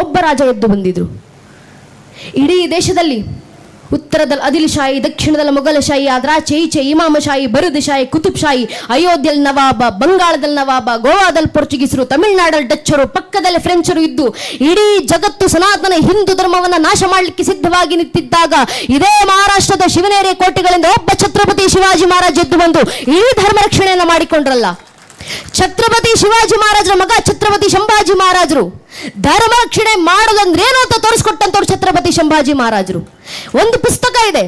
ಒಬ್ಬ ರಾಜ ಎದ್ದು ಬಂದಿದ್ರು. ಇಡೀ ದೇಶದಲ್ಲಿ ಉತ್ತರದಲ್ಲಿ ಅದಿಲ್ಶಾಹಿ ದಕ್ಷಿಣದಲ್ಲಿ ಮೊಘಲಶಾಹಿ ಆದ್ರಾಚೆ ಈಚೆ ಇಮಾಮಶಾಹಿ ಕುತುಬ್ ಕುತುಬ್ಶಾಹಿ ಅಯೋಧ್ಯೆಯಲ್ಲಿ ನವಾಬ ಬಂಗಾಳದಲ್ಲಿ ನವಾಬ ಗೋವಾದಲ್ಲಿ ಪೋರ್ಚುಗೀಸರು ತಮಿಳುನಾಡಲ್ಲಿ ಡಚ್ಚರು ಪಕ್ಕದಲ್ಲಿ ಫ್ರೆಂಚರು ಇದ್ದು ಇಡೀ ಜಗತ್ತು ಸನಾತನ ಹಿಂದೂ ಧರ್ಮವನ್ನು ನಾಶ ಮಾಡಲಿಕ್ಕೆ ಸಿದ್ಧವಾಗಿ ನಿಂತಿದ್ದಾಗ ಇದೇ ಮಹಾರಾಷ್ಟ್ರದ ಶಿವನೇರಿ ಕೋಟೆಗಳಿಂದ ಒಬ್ಬ ಛತ್ರಪತಿ ಶಿವಾಜಿ ಮಹಾರಾಜ್ ಎದ್ದು ಬಂದು ಇಡೀ ಧರ್ಮ ರಕ್ಷಣೆಯನ್ನು ಮಾಡಿಕೊಂಡ್ರಲ್ಲ. ಛತ್ರಪತಿ ಶಿವಾಜಿ ಮಹಾರಾಜರ ಮಗ, ಛತ್ರಪತಿ ಸಂಭಾಜಿ ಮಹಾರಾಜರು. ಧರ್ಮ ಮಾಡೋದಂದ್ರೆ ಏನು ಅಂತ ತೋರಿಸ್ಕೊಟ್ಟಂತವ್ರು ಛತ್ರಪತಿ ಸಂಭಾಜಿ ಮಹಾರಾಜರು. ಒಂದು ಪುಸ್ತಕ ಇದೆ.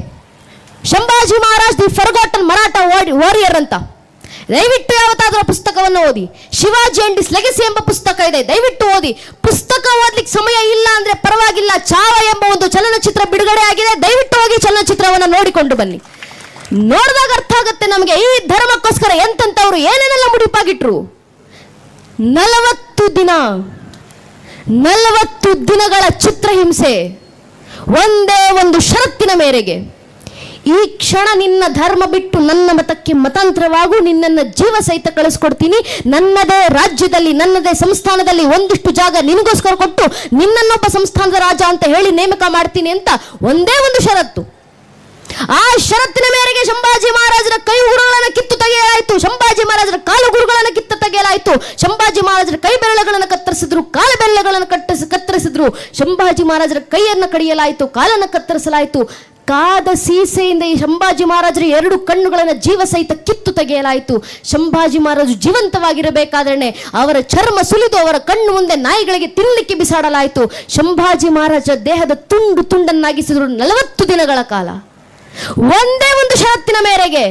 Sambhaji Maharaj the forgotten Maratha warrior ಅಂತ. ದಯವಿಟ್ಟು ಯಾವತ್ತಾದ್ರೂ ಪುಸ್ತಕವನ್ನು ಓದಿ. ಶಿವಾಜಿ ಅಂಡ್ ಇಸ್ ಲೆಗಸಿ ಎಂಬ ಪುಸ್ತಕ ಇದೆ. ದಯವಿಟ್ಟು ಓದಿ. ಪುಸ್ತಕ ಓದ್ಲಿಕ್ಕೆ ಸಮಯ ಇಲ್ಲ ಅಂದ್ರೆ ಪರವಾಗಿಲ್ಲ, ಚಾವ ಎಂಬ ಒಂದು ಚಲನಚಿತ್ರ ಬಿಡುಗಡೆ ಆಗಿದೆ. ದಯವಿಟ್ಟು ಹೋಗಿ ಚಲನಚಿತ್ರವನ್ನು ನೋಡಿಕೊಂಡು ಬನ್ನಿ. ನೋಡಿದಾಗ ಅರ್ಥ ಆಗುತ್ತೆ ನಮಗೆ ಈ ಧರ್ಮಕ್ಕೋಸ್ಕರ ಎಂತಂತವ್ರು ಏನೇನೆಲ್ಲ ಮುಡಿಪಾಗಿಟ್ರು? ನಲವತ್ತು ದಿನ, ನಲವತ್ತು ದಿನಗಳ ಚಿತ್ರಹಿಂಸೆ ಒಂದೇ ಒಂದು ಷರತ್ತಿನ ಮೇರೆಗೆ. ಈ ಕ್ಷಣ ನಿನ್ನ ಧರ್ಮ ಬಿಟ್ಟು ನನ್ನ ಮತಕ್ಕೆ ಮತಾಂತರವಾಗು, ನಿನ್ನನ್ನು ಜೀವ ಸಹಿತ ಕಳಿಸ್ಕೊಡ್ತೀನಿ. ನನ್ನದೇ ರಾಜ್ಯದಲ್ಲಿ, ನನ್ನದೇ ಸಂಸ್ಥಾನದಲ್ಲಿ ಒಂದಿಷ್ಟು ಜಾಗ ನಿನಗೋಸ್ಕರ ಕೊಟ್ಟು, ನಿನ್ನನ್ನೊಬ್ಬ ಸಂಸ್ಥಾನದ ರಾಜ ಅಂತ ಹೇಳಿ ನೇಮಕ ಮಾಡ್ತೀನಿ ಅಂತ ಒಂದೇ ಒಂದು ಷರತ್ತು. ಆ ಷರತ್ತಿನ ಮೇರೆಗೆ ಶಂಭಾಜಿ ಮಹಾರಾಜರ ಕೈ ಉಗುರುಗಳನ್ನು ಕಿತ್ತು ತೆಗೆಯಲಾಯಿತು. ಶಂಭಾಜಿ ಮಹಾರಾಜರ ಕಾಲು ಗುರುಗಳನ್ನು ಕಿತ್ತು ತೆಗೆಯಲಾಯಿತು. ಸಂಭಾಜಿ ಮಹಾರಾಜರ ಕೈ ಬೆರಳುಗಳನ್ನು ಕತ್ತರಿಸಿದ್ರು, ಕಾಲು ಬೆರಳುಗಳನ್ನು ಕತ್ತರಿಸಿ ಕತ್ತರಿಸಿದ್ರು. ಶಂಭಾಜಿ ಮಹಾರಾಜರ ಕೈಯನ್ನು ಕಡಿಯಲಾಯಿತು, ಕಾಲನ್ನು ಕತ್ತರಿಸಲಾಯಿತು. ಕಾದ ಸೀಸೆಯಿಂದ ಈ ಶಂಭಾಜಿ ಮಹಾರಾಜರ ಎರಡು ಕಣ್ಣುಗಳನ್ನು ಜೀವ ಸಹಿತ ಕಿತ್ತು ತೆಗೆಯಲಾಯಿತು. ಸಂಭಾಜಿ ಮಹಾರಾಜು ಜೀವಂತವಾಗಿರಬೇಕಾದ್ರೆ ಅವರ ಚರ್ಮ ಸುಲಿದು ಅವರ ಕಣ್ಣು ಮುಂದೆ ನಾಯಿಗಳಿಗೆ ತಿನ್ನಲಿಕ್ಕೆ ಬಿಸಾಡಲಾಯಿತು. ಶಂಭಾಜಿ ಮಹಾರಾಜ ದೇಹದ ತುಂಡು ತುಂಡನ್ನಾಗಿಸಿದ್ರು ನಲವತ್ತು ದಿನಗಳ ಕಾಲ. ಒಂದೇ ಒಂದು ಷರತ್ತಿನ ಮೇರೆಗೆ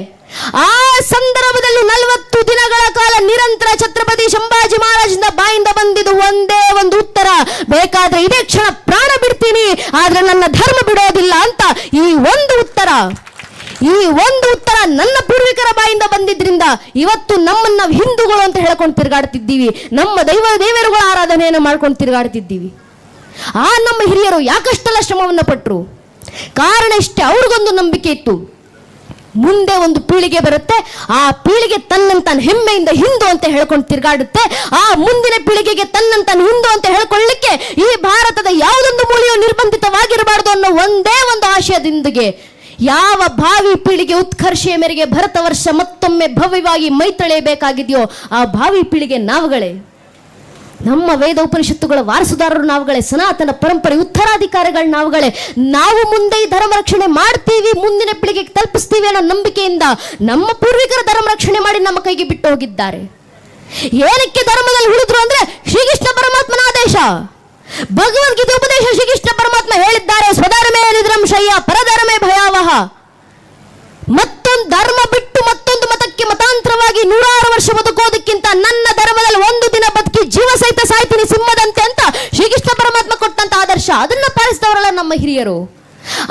ಆ ಸಂದರ್ಭದಲ್ಲಿ ನಲವತ್ತು ದಿನಗಳ ಕಾಲ ನಿರಂತರ ಛತ್ರಪತಿ ಸಂಭಾಜಿ ಮಹಾರಾಜನ ಬಾಯಿಂದ ಬಂದಿದ್ದು ಒಂದೇ ಒಂದು ಉತ್ತರ. ಬೇಕಾದ್ರೆ ಇದೇ ಕ್ಷಣ ಪ್ರಾಣ ಬಿಡ್ತೀನಿ, ಆದ್ರೆ ನನ್ನ ಧರ್ಮ ಬಿಡೋದಿಲ್ಲ ಅಂತ ಈ ಒಂದು ಉತ್ತರ. ಈ ಒಂದು ಉತ್ತರ ನನ್ನ ಪೂರ್ವಿಕರ ಬಾಯಿಂದ ಬಂದಿದ್ರಿಂದ ಇವತ್ತು ನಮ್ಮನ್ನ ಹಿಂದೂಗಳು ಅಂತ ಹೇಳ್ಕೊಂಡು ತಿರುಗಾಡ್ತಿದ್ದೀವಿ. ನಮ್ಮ ದೈವ ದೇವರುಗಳ ಆರಾಧನೆಯನ್ನು ಮಾಡ್ಕೊಂಡು ತಿರುಗಾಡ್ತಿದ್ದೀವಿ. ಆ ನಮ್ಮ ಹಿರಿಯರು ಯಾಕಷ್ಟೆಲ್ಲ ಶ್ರಮವನ್ನು ಪಟ್ಟರು ಕಾರಣ ಇಷ್ಟೇ, ಅವ್ರಿಗೊಂದು ನಂಬಿಕೆ ಇತ್ತು. ಮುಂದೆ ಒಂದು ಪೀಳಿಗೆ ಬರುತ್ತೆ, ಆ ಪೀಳಿಗೆ ತನ್ನಂತಾನು ಹೆಮ್ಮೆಯಿಂದ ಹಿಂದೂ ಅಂತ ಹೇಳ್ಕೊಂಡು ತಿರುಗಾಡುತ್ತೆ. ಆ ಮುಂದಿನ ಪೀಳಿಗೆಗೆ ತನ್ನಂತಾನು ಹಿಂದೂ ಅಂತ ಹೇಳ್ಕೊಳ್ಳಿಕ್ಕೆ ಈ ಭಾರತದ ಯಾವುದೊಂದು ಮೂಲೆಯು ನಿರ್ಬಂಧಿತವಾಗಿರಬಾರದು ಅನ್ನೋ ಒಂದೇ ಒಂದು ಆಶಯದೊಂದಿಗೆ ಯಾವ ಭಾವಿ ಪೀಳಿಗೆ ಉತ್ಕರ್ಷೆಯ ಮೇರೆಗೆ ಭರತ ವರ್ಷ ಮತ್ತೊಮ್ಮೆ ಭವ್ಯವಾಗಿ ಮೈತಳೆಯಬೇಕಾಗಿದೆಯೋ ಆ ಭಾವಿ ಪೀಳಿಗೆ ನಾವುಗಳೇ. ನಮ್ಮ ವೇದ ಉಪನಿಷತ್ತುಗಳ ವಾರಸುದಾರರು ನಾವುಗಳೇ, ಸನಾತನ ಪರಂಪರೆ ಉತ್ತರಾಧಿಕಾರಿಗಳು ನಾವುಗಳೇ. ನಾವು ಮುಂದೆ ಈ ಧರ್ಮ ರಕ್ಷಣೆ ಮಾಡ್ತೀವಿ, ಮುಂದಿನ ಪೀಳಿಗೆಗೆ ತಲುಪಿಸ್ತೀವಿ ಅನ್ನೋ ನಂಬಿಕೆಯಿಂದ ನಮ್ಮ ಪೂರ್ವಿಕರ ಧರ್ಮ ರಕ್ಷಣೆ ಮಾಡಿ ನಮ್ಮ ಕೈಗೆ ಬಿಟ್ಟು ಹೋಗಿದ್ದಾರೆ. ಏನಕ್ಕೆ ಧರ್ಮದಲ್ಲಿ ಉಳಿದ್ರು ಅಂದ್ರೆ ಶ್ರೀಕೃಷ್ಣ ಪರಮಾತ್ಮನ ಆದೇಶ. ಭಗವದ್ಗೀತೆ ಉಪದೇಶ ಶ್ರೀಕೃಷ್ಣ ಪರಮಾತ್ಮ ಹೇಳಿದ್ದಾರೆ ಸ್ವಧರ್ಮೇ ನಿದ್ರಂ ಶಯ್ಯ, ಪರಧರ್ಮೇ ಭಯಾವಹ. ಮತ್ತೊಂದು ಧರ್ಮ ಬಿಟ್ಟು ಮತಾಂತರವಾಗಿ ನೂರಾರು ವರ್ಷ ಬದುಕೋದಕ್ಕಿಂತ ನನ್ನ ಧರ್ಮದಲ್ಲಿ ಒಂದು ದಿನ ಬದುಕಿ ಜೀವ ಸಹಿತ ಸಾಯ್ತೀನಿ ಸಿಂಹದಂತೆ ಅಂತ ಶ್ರೀಕೃಷ್ಣ ಪರಮಾತ್ಮ ಕೊಟ್ಟಂತ ಆದರ್ಶ. ಅದನ್ನ ಪಾಲಿಸಿದವರಲ್ಲ ನಮ್ಮ ಹಿರಿಯರು.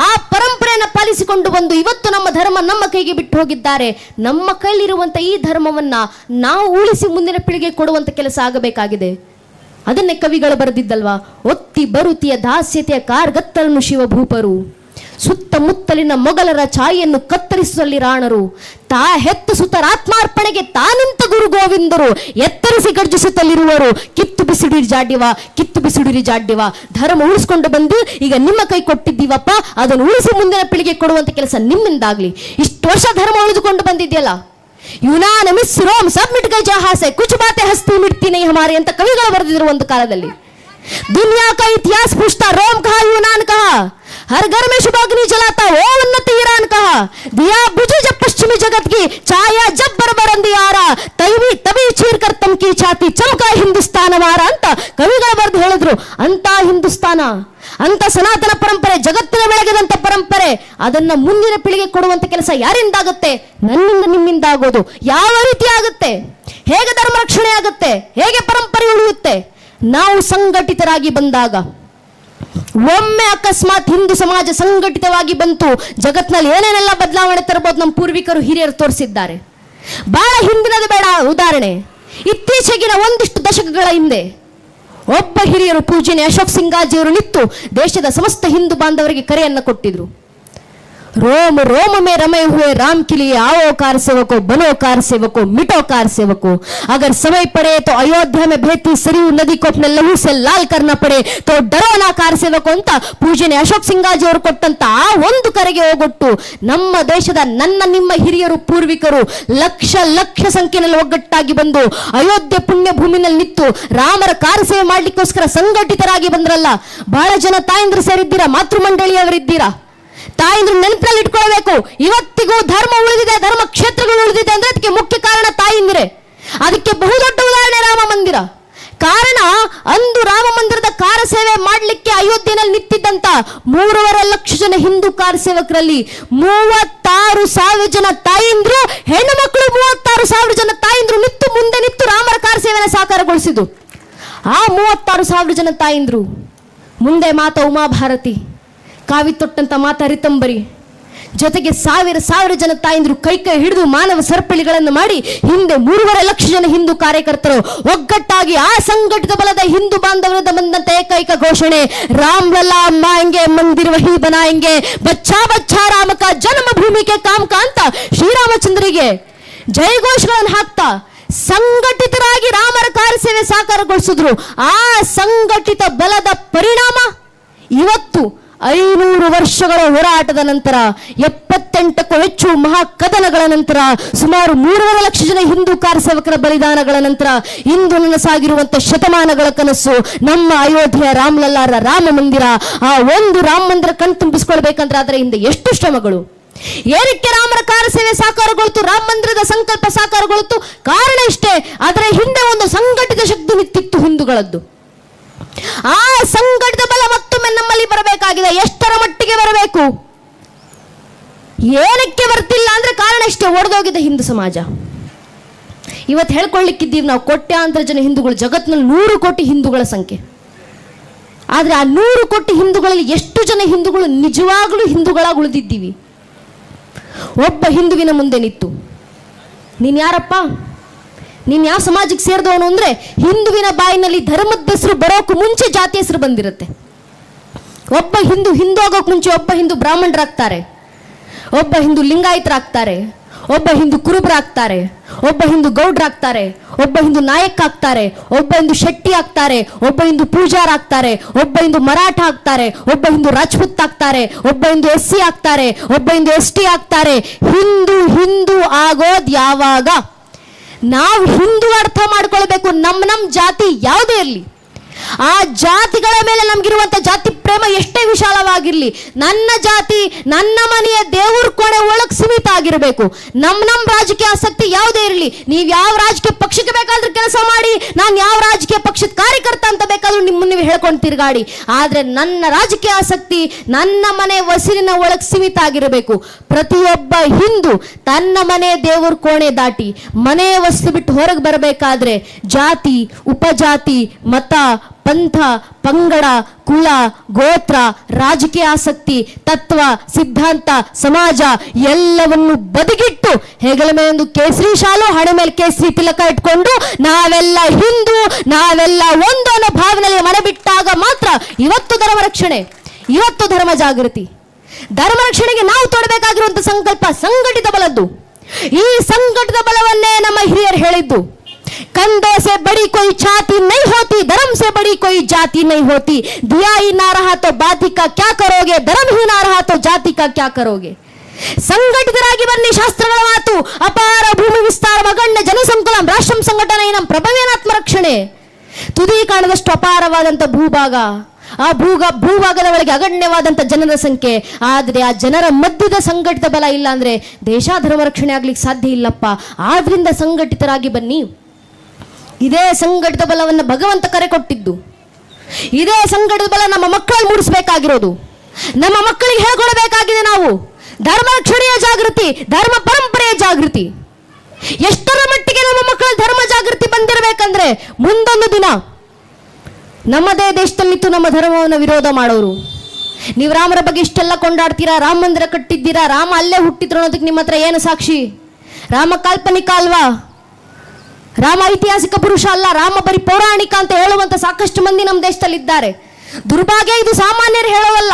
ಆ ಪರಂಪರೆಯನ್ನು ಪಾಲಿಸಿಕೊಂಡು ಬಂದು ಇವತ್ತು ನಮ್ಮ ಧರ್ಮ ನಮ್ಮ ಕೈಗೆ ಬಿಟ್ಟು ಹೋಗಿದ್ದಾರೆ. ನಮ್ಮ ಕೈಲಿರುವಂತ ಈ ಧರ್ಮವನ್ನ ನಾವು ಉಳಿಸಿ ಮುಂದಿನ ಪೀಳಿಗೆ ಕೊಡುವಂತ ಕೆಲಸ ಆಗಬೇಕಾಗಿದೆ. ಅದನ್ನೇ ಕವಿಗಳು ಬರೆದಿದ್ದಲ್ವಾ? ಒತ್ತಿ ಬರುತಿಯ ದಾಸ್ಯತೆಯ ಕಾರ್ಗತ್ತಲನ್ನು ಶಿವಭೂಪರು. ಸುತ್ತಮುತ್ತಲಿನ ಮೊಘಲರ ಛಾಯೆಯನ್ನು ಕತ್ತರಿಸುವಲ್ಲಿ ರಾಣರು. ತಾ ಹೆತ್ತು ಸುತರಾತ್ಮಾರ್ಪಣೆಗೆ ತಾನಂತ ಗುರು ಗೋವಿಂದರು. ಎತ್ತರಿಸಿ ಗರ್ಜಿಸುತ್ತಲಿರುವರು. ಕಿತ್ತು ಬಿಸಿಡಿರಿ ಜಾಡ್ಯವ, ಕಿತ್ತು ಬಿಸಿಡಿರಿ ಜಾಡ್ಯವ. ಧರ್ಮ ಉಳಿಸ್ಕೊಂಡು ಬಂದು ಈಗ ನಿಮ್ಮ ಕೈ ಕೊಟ್ಟಿದ್ದೀವಪ್ಪ, ಅದನ್ನು ಉಳಿಸಿ ಮುಂದಿನ ಪೀಳಿಗೆ ಕೊಡುವಂತ ಕೆಲಸ ನಿಮ್ಮಿಂದಾಗ್ಲಿ. ಇಷ್ಟು ವರ್ಷ ಧರ್ಮ ಉಳಿದುಕೊಂಡು ಬಂದಿದೆಯಲ್ಲ? ಯುನಾನಮಿಸ್ ರೋಮ್ ಸಬ್ಮಿಟ್ ಗೈ ಜಹಾಸೆ ಕುಚು ಬಾತೆ ಹಸ್ತಿ ಮಿಡ್ತೀನಿ ಹಮಾರಿ ಅಂತ ಕವಿಗಳು ಬರೆದಿದ್ರು ಒಂದು ಕಾಲದಲ್ಲಿ. ದುನಿಯಾ ಕಾ ಇತಿಹಾಸ ಪುಷ್ಟ ರೋಮ್ ಕಹಾ, ಯುನಾನ್ ಕಹಾ. हर घर में शुभ अग्नि जलाता वो उन्नत ईरान कहा दिया बुझे जब पश्चिमी जगत की छाया जब बरबर अंधियारा तभी तभी चीर कर तम की छाती चमका ಹಿಂದುಸ್ತಾನ ಮಾರ ಅಂತ ಕವಿಗಳು ಬರೆದು ಹೇಳಿದ್ರು ಅಂತ ಹಿಂದೂಸ್ತಾನ ಅಂತ ಸನಾತನ ಪರಂಪರೆ ಜಗತ್ತಿನ ಬೆಳಗಿದಂತ ಪರಂಪರೆ ಅದನ್ನ ಮುಂದಿನ ಪೀಳಿಗೆ ಕೊಡುವಂತ ಕೆಲಸ ಯಾರಿಂದ ಆಗುತ್ತೆ ನನ್ನಿಂದ ನಿಮ್ಮಿಂದ ಆಗೋದು ಯಾವ ರೀತಿ ಆಗುತ್ತೆ ಹೇಗೆ ಧರ್ಮ ರಕ್ಷಣೆ ಆಗುತ್ತೆ ಹೇಗೆ ಪರಂಪರೆ ಉಳಿಯುತ್ತೆ ನಾವು ಸಂಘಟಿತರಾಗಿ ಬಂದಾಗ ಒಮ್ಮೆ ಅಕಸ್ಮಾತ್ ಹಿಂದೂ ಸಮಾಜ ಸಂಘಟಿತವಾಗಿ ಬಂತು, ಜಗತ್ನಲ್ಲಿ ಏನೇನೆಲ್ಲ ಬದಲಾವಣೆ ತರಬಹುದು ನಮ್ಮ ಪೂರ್ವಿಕರು, ಹಿರಿಯರು ತೋರಿಸಿದ್ದಾರೆ. ಬಹಳ ಹಿಂದಿನದು ಬೇಡ, ಉದಾಹರಣೆ. ಇತ್ತೀಚೆಗಿನ ಒಂದಿಷ್ಟು ದಶಕಗಳ ಹಿಂದೆ ಒಬ್ಬ ಹಿರಿಯರು ಪೂಜನೆ ಅಶೋಕ್ ಸಿಂಗಾಜಿಯವರು ನಿಂತು ದೇಶದ ಸಮಸ್ತ ಹಿಂದೂ ಬಾಂಧವರಿಗೆ ಕರೆಯನ್ನು ಕೊಟ್ಟಿದ್ರು. ರೋಮ್ रोम में रमे ರಾಮ್ राम के लिए आओ ಸೇವಕೋ सेवको बनो कार सेवको मिटो कार सेवको अगर समय पड़े तो अयोध्या में बहती सरयू नदी को अपने लहू से ಸೇವಕು ಅಂತ ಪೂಜನೆ ಅಶೋಕ್ ಸಿಂಗಾಜಿ ಅವರು ಕೊಟ್ಟಂತ ಆ ಒಂದು ಕರೆಗೆ ಹೋಗೊಟ್ಟು ನಮ್ಮ ದೇಶದ ನನ್ನ ನಿಮ್ಮ ಹಿರಿಯರು ಪೂರ್ವಿಕರು ಲಕ್ಷ ಲಕ್ಷ ಸಂಖ್ಯೆಯಲ್ಲಿ ಒಗ್ಗಟ್ಟಾಗಿ ಬಂದು ಅಯೋಧ್ಯೆ ಪುಣ್ಯ ಭೂಮಿನಲ್ಲಿ ನಿಂತು ರಾಮರ ಕಾರ ಸೇವೆ ಮಾಡ್ಲಿಕ್ಕೋಸ್ಕರ ಸಂಘಟಿತರಾಗಿ ಬಂದ್ರಲ್ಲ, ಬಹಳ ಜನ ತಾಯಂದ್ರು ಸೇರಿದ್ದೀರಾ ಮಾತೃ ಮಂಡಳಿಯವರಿದ್ದೀರಾ ತಾಯಿಂದ್ರು ನೆನಪಲ್ಲಿ ಇಟ್ಕೊಳ್ಬೇಕು ಇವತ್ತಿಗೂ ಧರ್ಮ ಉಳಿದಿದೆ, ಧರ್ಮ ಕ್ಷೇತ್ರಗಳು ಉಳಿದಿದೆ ಅಂದ್ರೆ ಅದಕ್ಕೆ ಮುಖ್ಯ ಕಾರಣ ತಾಯಿಂದ್ರೆ ಅದಕ್ಕೆ ಬಹುದೊಡ್ಡ ಉದಾಹರಣೆ ರಾಮ ಮಂದಿರ. ಕಾರಣ ಅಂದು ರಾಮ ಮಂದಿರದ ಕಾರ ಸೇವೆ ಮಾಡಲಿಕ್ಕೆ ಅಯೋಧ್ಯೆಯಲ್ಲಿ ನಿಂತಿದ್ದಂತ ಮೂರುವರೆ ಲಕ್ಷ ಜನ ಹಿಂದೂ ಕಾರ ಸೇವಕರಲ್ಲಿ ಮೂವತ್ತಾರು ಸಾವಿರ ಜನ ತಾಯಿಂದ್ರು ಹೆಣ್ಣು ಮಕ್ಕಳು ಮೂವತ್ತಾರು ಸಾವಿರ ಜನ ತಾಯಿಂದ್ರು ನಿಂತು ಮುಂದೆ ನಿಂತು ರಾಮರ ಕಾರ ಸೇವೆನ ಸಾಕಾರಗೊಳಿಸಿದ್ರು ಆ ಮೂವತ್ತಾರು ಸಾವಿರ ಜನ ತಾಯಿಂದ್ರು ಮುಂದೆ ಮಾತ ಉಮಾಭಾರತಿ. ಕಾವಿ ತೊಟ್ಟಂತ ಮಾತಾರಿತಂಬರಿ ಜೊತೆಗೆ ಸಾವಿರ ಸಾವಿರ ಜನ ತಾಯಂದಿರು ಕೈ ಕೈ ಹಿಡಿದು ಮಾನವ ಸರಪಳಿಗಳನ್ನು ಮಾಡಿ ಹಿಂದೆ ಮೂರುವರೆ ಲಕ್ಷ ಜನ ಹಿಂದೂ ಕಾರ್ಯಕರ್ತರು ಒಗ್ಗಟ್ಟಾಗಿ ಆ ಸಂಘಟಿತ ಬಲದ ಹಿಂದೂ ಬಾಂಧವರದ ಬಂದಂತ ಏಕೈಕ ಘೋಷಣೆ. ರಾಮ್ ಲಲ್ಲಾ ಮಾಂಗೆ ಮಂದಿರ ವಹಿ ಬನಾಯಂಗೆ ಬಚ್ಚಾ ಬಚ್ಚಾ ರಾಮಕ ಜನ್ಮ ಭೂಮಿಗೆ ಕಾಮಕ ಅಂತ ಶ್ರೀರಾಮಚಂದ್ರಿಗೆ ಜಯಘೋಷಗಳನ್ನು ಹಾಕ್ತಾ ಸಂಘಟಿತರಾಗಿ ರಾಮರ ಕಾರ್ಯಸೇವೆ ಸಾಕಾರಗೊಳಿಸಿದ್ರು. ಆ ಸಂಘಟಿತ ಬಲದ ಪರಿಣಾಮ ಇವತ್ತು ಐನೂರು ವರ್ಷಗಳ ಹೋರಾಟದ ನಂತರ, ಎಪ್ಪತ್ತೆಂಟಕ್ಕೂ ಹೆಚ್ಚು ಮಹಾಕದನಗಳ ನಂತರ, ಸುಮಾರು ಮೂರುವರೆ ಲಕ್ಷ ಜನ ಹಿಂದೂ ಕಾರ್ಯಸೇವಕರ ಬಲಿದಾನಗಳ ನಂತರ, ಇಂದು ನನಸಾಗಿರುವಂತಹ ಶತಮಾನಗಳ ಕನಸು, ನಮ್ಮ ಅಯೋಧ್ಯೆಯ ರಾಮಲಲ್ಲಾರ ರಾಮ ಮಂದಿರ, ಆ ಒಂದು ರಾಮ ಮಂದಿರ ಕಣ್ ತುಂಬಿಸಿಕೊಳ್ಬೇಕಂದ್ರೆ ಅದರ ಹಿಂದೆ ಎಷ್ಟು ಶ್ರಮಗಳು? ಏನಕ್ಕೆ ರಾಮರ ಕಾರ್ಯಸೇವೆ ಸಾಕಾರಗೊಳ್ತು, ರಾಮ ಮಂದಿರದ ಸಂಕಲ್ಪ ಸಾಕಾರಗೊಳ್ತು? ಕಾರಣ ಇಷ್ಟೇ, ಅದರ ಹಿಂದೆ ಒಂದು ಸಂಘಟಿತ ಶಕ್ತಿ ನಿಂತಿತ್ತು ಹಿಂದೂಗಳದ್ದು. ಆ ಎಷ್ಟರ ಮಟ್ಟಿಗೆ ಬರಬೇಕು? ಏನಕ್ಕೆ ಬರ್ತಿಲ್ಲ ಅಂದ್ರೆ ಕಾರಣ ಇಷ್ಟೇ, ಒಡೆದೋಗಿದೆ ಹಿಂದೂ ಸಮಾಜ. ಇವತ್ತು ಹೇಳ್ಕೊಳ್ಳಿಕ್ಕಿದ್ದೀವಿ ನಾವು, ಕೋಟ್ಯಾಂತರ ಜನ ಹಿಂದೂಗಳು, ಜಗತ್ತಿನಲ್ಲಿ ನೂರು ಕೋಟಿ ಹಿಂದೂಗಳ ಸಂಖ್ಯೆ. ಆದ್ರೆ ಆ ನೂರು ಕೋಟಿ ಹಿಂದೂಗಳಲ್ಲಿ ಎಷ್ಟು ಜನ ಹಿಂದೂಗಳು ನಿಜವಾಗ್ಲೂ ಹಿಂದೂಗಳಾಗಿ ಉಳಿದಿದ್ದೀವಿ? ಒಬ್ಬ ಹಿಂದುವಿನ ಮುಂದೆ ನಿಂತು. ನೀನ್ ಯಾರಪ್ಪ? ನೀನ್ ಯಾವ ಸಮಾಜಕ್ಕೆ ಸೇರಿದವನು ಅಂದ್ರೆ ಹಿಂದುವಿನ ಬಾಯಿನಲ್ಲಿ ಧರ್ಮದ ಹೆಸರು ಬರೋಕು ಮುಂಚೆ ಜಾತಿ ಹೆಸರು ಬಂದಿರುತ್ತೆ. ಒಬ್ಬ ಹಿಂದೂ ಹಿಂದೂ ಆಗೋಕ್ ಮುಂಚೆ ಒಬ್ಬ ಹಿಂದೂ ಬ್ರಾಹ್ಮಣರಾಗ್ತಾರೆ ಒಬ್ಬ ಹಿಂದೂ ಲಿಂಗಾಯತರಾಗ್ತಾರೆ ಒಬ್ಬ ಹಿಂದೂ ಕುರುಬರಾಗ್ತಾರೆ ಒಬ್ಬ ಹಿಂದೂ ಗೌಡ್ರಾಗ್ತಾರೆ ಒಬ್ಬ ಹಿಂದೂ ನಾಯಕ್ ಆಗ್ತಾರೆ ಒಬ್ಬ ಹಿಂದೂ ಶೆಟ್ಟಿ ಆಗ್ತಾರೆ ಒಬ್ಬ ಹಿಂದೂ ಪೂಜಾರ್ ಆಗ್ತಾರೆ ಒಬ್ಬ ಹಿಂದೂ ಮರಾಠ ಆಗ್ತಾರೆ ಒಬ್ಬ ಹಿಂದೂ ರಾಜ್ಪೂತ್ ಆಗ್ತಾರೆ ಒಬ್ಬ ಹಿಂದೂ ಎಸ್ ಸಿ ಆಗ್ತಾರೆ ಒಬ್ಬ ಹಿಂದೂ ಎಸ್ ಟಿ ಆಗ್ತಾರೆ ಹಿಂದೂ ಹಿಂದೂ ಆಗೋದ್ ಯಾವಾಗ ನಾವು ಹಿಂದೂ ಅರ್ಥ ಮಾಡ್ಕೊಳ್ಬೇಕು ನಮ್ಮ ನಮ್ಮ ಜಾತಿ ಯಾವುದೇ ಇರಲಿ ಆ ಜಾತಿಗಳ ಮೇಲೆ ನಮ್ಗಿರುವಂತ ಜಾತಿ ಪ್ರೇಮ ಎಷ್ಟೇ ವಿಶಾಲವಾಗಿರ್ಲಿ, ನನ್ನ ಜಾತಿ, ನನ್ನ ಮನೆಯ ದೇವ್ರ ಕೊಡೆ ಒಳಗ್ ಸೀಮಿತ ಆಗಿರಬೇಕು. ನಮ್ ನಮ್ ರಾಜಕೀಯ ಆಸಕ್ತಿ ಯಾವುದೇ ಇರಲಿ, ನೀವು ಯಾವ ರಾಜಕೀಯ ಪಕ್ಷಕ್ಕೆ ಬೇಕಾದ್ರೂ ಕೆಲಸ ಮಾಡಿ, ನಾನು ಯಾವ ರಾಜಕೀಯ ಪಕ್ಷದ ಕಾರ್ಯಕರ್ತ ಅಂತ ಬೇಕಾದ್ರೂ ನಿಮ್ಮ ನೀವು ಹೇಳ್ಕೊಂಡು ತಿರುಗಾಡಿ ಆದ್ರೆ ನನ್ನ ರಾಜಕೀಯ ಆಸಕ್ತಿ ನನ್ನ ಮನೆ ವಸಿರಿನ ಒಳಗೆ ಸೀಮಿತ ಆಗಿರಬೇಕು. ಪ್ರತಿಯೊಬ್ಬ ಹಿಂದೂ ತನ್ನ ಮನೆ ದೇವ್ರ ಕೋಣೆ ದಾಟಿ ಮನೆ ವಸ್ತು ಬಿಟ್ಟು ಹೊರಗೆ ಬರಬೇಕಾದ್ರೆ ಜಾತಿ, ಉಪಜಾತಿ, ಮತ ಪಂಥ, ಪಂಗಡ, ಕುಲ, ಗೋತ್ರ, ರಾಜಕೀಯ ಆಸಕ್ತಿ, ತತ್ವ, ಸಿದ್ಧಾಂತ, ಸಮಾಜ ಎಲ್ಲವನ್ನು ಬದಿಗಿಟ್ಟು ಹೆಗಲ ಮೇಲೊಂದು ಕೇಸರಿ ಶಾಲು, ಹಣೆ ಮೇಲೆ ಕೇಸರಿ ತಿಲಕ ಇಟ್ಕೊಂಡು ನಾವೆಲ್ಲ ಹಿಂದೂ, ನಾವೆಲ್ಲ ಒಂದು ಅನ್ನೋ ಭಾವನೆಯಲ್ಲಿ ಮನೆ ಬಿಟ್ಟಾಗ ಮಾತ್ರ ಇವತ್ತು ಧರ್ಮ ರಕ್ಷಣೆ, ಇವತ್ತು ಧರ್ಮ ಜಾಗೃತಿ. ಧರ್ಮ ರಕ್ಷಣೆಗೆ ನಾವು ತೊಡಬೇಕಾಗಿರುವಂತಹ ಸಂಕಲ್ಪ ಸಂಘಟಿತ ಬಲದ್ದು. ಈ ಸಂಘಟಿತ ಬಲವನ್ನೇ ನಮ್ಮ ಹಿರಿಯರು ಹೇಳಿದ್ದು. कंधे से बड़ी कोई छाती नहीं होती धर्म से बड़ी कोई जाति नहीं होती दिया ही ना रहा तो बाती का क्या करोगे धर्म ही ना रहा तो जाति का क्या करोगे ಸಂಘಟಿತರಾಗಿ ಬನ್ನಿ ಶಾಸ್ತ್ರಗಳ ಮಾತು ಅಪಾರ ಭೂಮಿ ವಿಸ್ತಾರ ಅಗಣ್ಯ ಜನಸಂಕುಲ ರಾಷ್ಟ್ರಂ ಸಂಘಟನೆ ನಮ್ಮ ಪ್ರಭವೇನಾತ್ಮ ರಕ್ಷಣೆ ತುದಿ ಕಾಣದಷ್ಟು ಅಪಾರವಾದಂತ ಭೂಭಾಗ ಆ ಭೂಗ ಭೂಭಾಗದ ಒಳಗೆ ಅಗಣ್ಯವಾದಂತ ಜನರ ಸಂಖ್ಯೆ ಆದ್ರೆ ಆ ಜನರ ಮಧ್ಯದ ಸಂಘಟಿತ ಬಲ ಇಲ್ಲ ಅಂದ್ರೆ ದೇಶ ಧರ್ಮ ರಕ್ಷಣೆ ಆಗ್ಲಿಕ್ಕೆ ಸಾಧ್ಯ ಇಲ್ಲಪ್ಪ ಆದ್ರಿಂದ ಸಂಘಟಿತರಾಗಿ ಬನ್ನಿ ಇದೇ ಸಂಘಟಿತ ಬಲವನ್ನು ಭಗವಂತ ಕರೆ ಕೊಟ್ಟಿದ್ದು. ಇದೇ ಸಂಘಟಿತ ಬಲ ನಮ್ಮ ಮಕ್ಕಳು ಮೂಡಿಸಬೇಕಾಗಿರೋದು. ನಮ್ಮ ಮಕ್ಕಳಿಗೆ ಹೇಳ್ಕೊಡಬೇಕಾಗಿದೆ ನಾವು. ಧರ್ಮ ರಕ್ಷಣೆಯ ಜಾಗೃತಿ, ಧರ್ಮ ಪರಂಪರೆಯ ಜಾಗೃತಿ. ಎಷ್ಟರ ಮಟ್ಟಿಗೆ ನಮ್ಮ ಮಕ್ಕಳ ಧರ್ಮ ಜಾಗೃತಿ ಬಂದಿರಬೇಕಂದ್ರೆ ಮುಂದೊಂದು ದಿನ. ನಮ್ಮದೇ ದೇಶದಲ್ಲಿತ್ತು ನಮ್ಮ ಧರ್ಮವನ್ನು ವಿರೋಧ ಮಾಡೋರು. ನೀವು ರಾಮರ ಬಗ್ಗೆ ಇಷ್ಟೆಲ್ಲ ಕೊಂಡಾಡ್ತೀರಾ, ರಾಮ ಮಂದಿರ ಕಟ್ಟಿದ್ದೀರಾ, ರಾಮ ಅಲ್ಲೇ ಹುಟ್ಟಿದ್ರು ಅನ್ನೋದಕ್ಕೆ ನಿಮ್ಮ ಹತ್ರ ಏನು ಸಾಕ್ಷಿ? ರಾಮ ಕಾಲ್ಪನಿಕ ಅಲ್ವಾ? ರಾಮ ಐತಿಹಾಸಿಕ ಪುರುಷ ಅಲ್ಲ, ರಾಮ ಬರೀ ಪೌರಾಣಿಕ ಅಂತ ಹೇಳುವಂತ ಸಾಕಷ್ಟು ಮಂದಿ ನಮ್ಮ ದೇಶದಲ್ಲಿ ಇದ್ದಾರೆ ದುರ್ಭಾಗ್ಯ, ಇದು ಸಾಮಾನ್ಯರು ಹೇಳೋವಲ್ಲ.